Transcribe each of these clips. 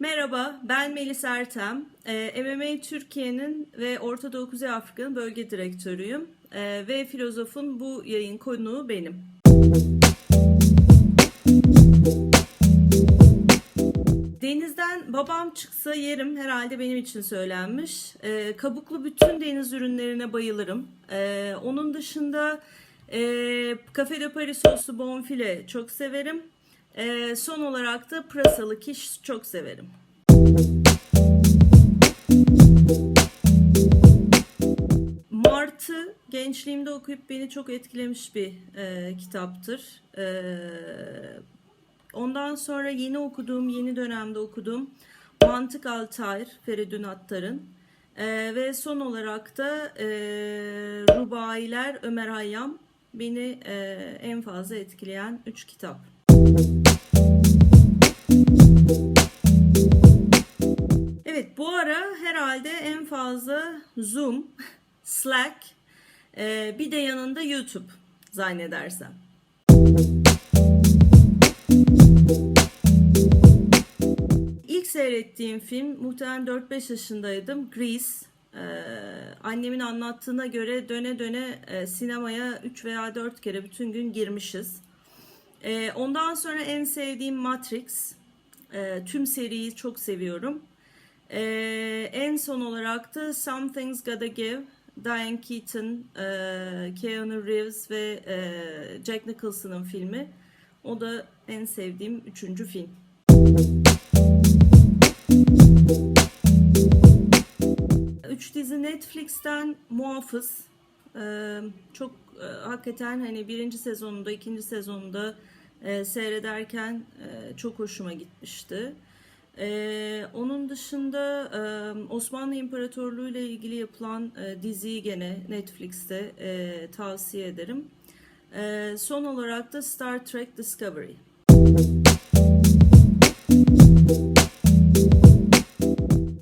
Merhaba, ben Melis Ertem. Ee, MMA Türkiye'nin ve Orta Doğu Kuzey Afrika'nın bölge direktörüyüm. Ee, ve filozofun bu yayın konuğu benim. Denizden babam çıksa yerim herhalde benim için söylenmiş. Ee, kabuklu bütün deniz ürünlerine bayılırım. Ee, onun dışında e, Cafe de Paris soslu bonfile çok severim. Ee, son olarak da pırasalı kiş çok severim. Martı gençliğimde okuyup beni çok etkilemiş bir e, kitaptır. E, ondan sonra yeni okuduğum, yeni dönemde okuduğum Mantık Altair, Feridun Attar'ın. E, ve son olarak da e, Rubailer Ömer Hayyam beni e, en fazla etkileyen üç kitap. Zoom, Slack, e, bir de yanında YouTube zannedersem. İlk seyrettiğim film muhtemelen 4-5 yaşındaydım. Grease. Ee, annemin anlattığına göre döne döne e, sinemaya 3 veya 4 kere bütün gün girmişiz. Ondan sonra en sevdiğim Matrix. Tüm seriyi çok seviyorum. Ee, en son olarak da Something's Gotta Give. Diane Keaton, e, Keanu Reeves ve e, Jack Nicholson'ın filmi. O da en sevdiğim üçüncü film. Üç dizi Netflix'ten Muhafız. Ee, çok e, hakikaten hani birinci sezonunda, ikinci sezonunda e, seyrederken e, çok hoşuma gitmişti. Ee, onun dışında e, Osmanlı İmparatorluğu ile ilgili yapılan e, diziyi gene Netflix'te e, tavsiye ederim. E, son olarak da Star Trek Discovery.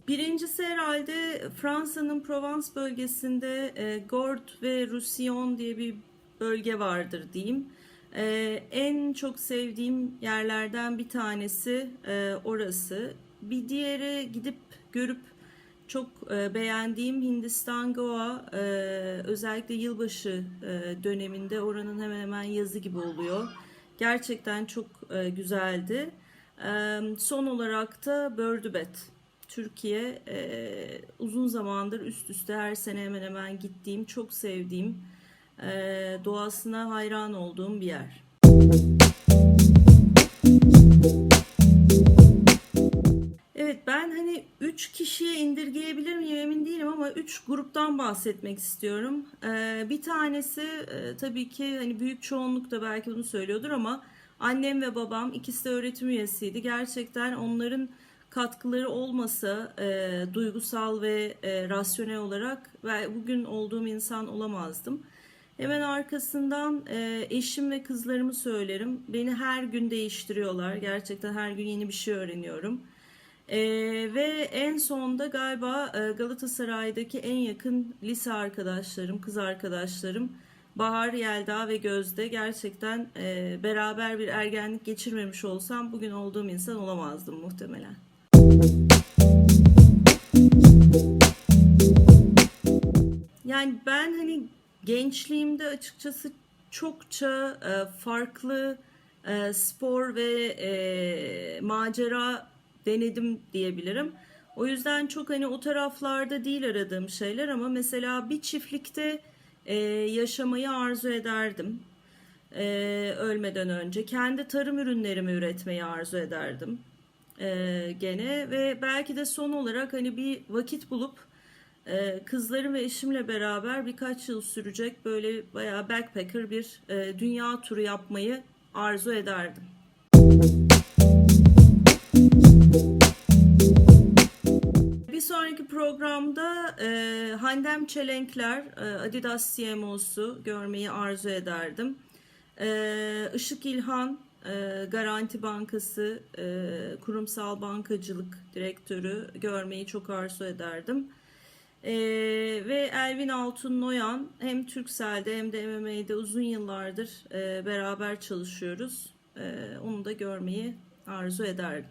Birincisi herhalde Fransa'nın Provence bölgesinde e, Gord ve Roussillon diye bir bölge vardır diyeyim. E, en çok sevdiğim yerlerden bir tanesi e, orası. Bir diğeri gidip görüp çok e, beğendiğim Hindistan Goa e, özellikle yılbaşı e, döneminde oranın hemen hemen yazı gibi oluyor. Gerçekten çok e, güzeldi. E, son olarak da Bördübet. Türkiye e, uzun zamandır üst üste her sene hemen hemen gittiğim, çok sevdiğim, doğasına hayran olduğum bir yer. Evet ben hani 3 kişiye indirgeyebilir miyim emin değilim ama 3 gruptan bahsetmek istiyorum. Ee, bir tanesi e, tabii ki hani büyük çoğunluk da belki bunu söylüyordur ama annem ve babam ikisi de öğretim üyesiydi. Gerçekten onların katkıları olmasa e, duygusal ve e, rasyonel olarak ve bugün olduğum insan olamazdım. Hemen arkasından e, eşim ve kızlarımı söylerim. Beni her gün değiştiriyorlar. Gerçekten her gün yeni bir şey öğreniyorum. E, ve en sonda galiba e, Galatasaray'daki en yakın lise arkadaşlarım, kız arkadaşlarım Bahar, Yelda ve Gözde gerçekten e, beraber bir ergenlik geçirmemiş olsam bugün olduğum insan olamazdım muhtemelen. Yani ben hani gençliğimde açıkçası çokça e, farklı e, spor ve e, macera denedim diyebilirim. O yüzden çok hani o taraflarda değil aradığım şeyler ama mesela bir çiftlikte e, yaşamayı arzu ederdim. E, ölmeden önce kendi tarım ürünlerimi üretmeyi arzu ederdim e, gene ve belki de son olarak hani bir vakit bulup e, kızlarım ve eşimle beraber birkaç yıl sürecek böyle bayağı backpacker bir e, dünya turu yapmayı arzu ederdim. Bir sonraki programda e, Handem Çelenkler, e, Adidas CMO'su görmeyi arzu ederdim. E, Işık İlhan, e, Garanti Bankası e, kurumsal bankacılık direktörü görmeyi çok arzu ederdim. E, ve Elvin Altun Noyan hem Türksel'de hem de MMA'de uzun yıllardır e, beraber çalışıyoruz. E, onu da görmeyi arzu ederdim.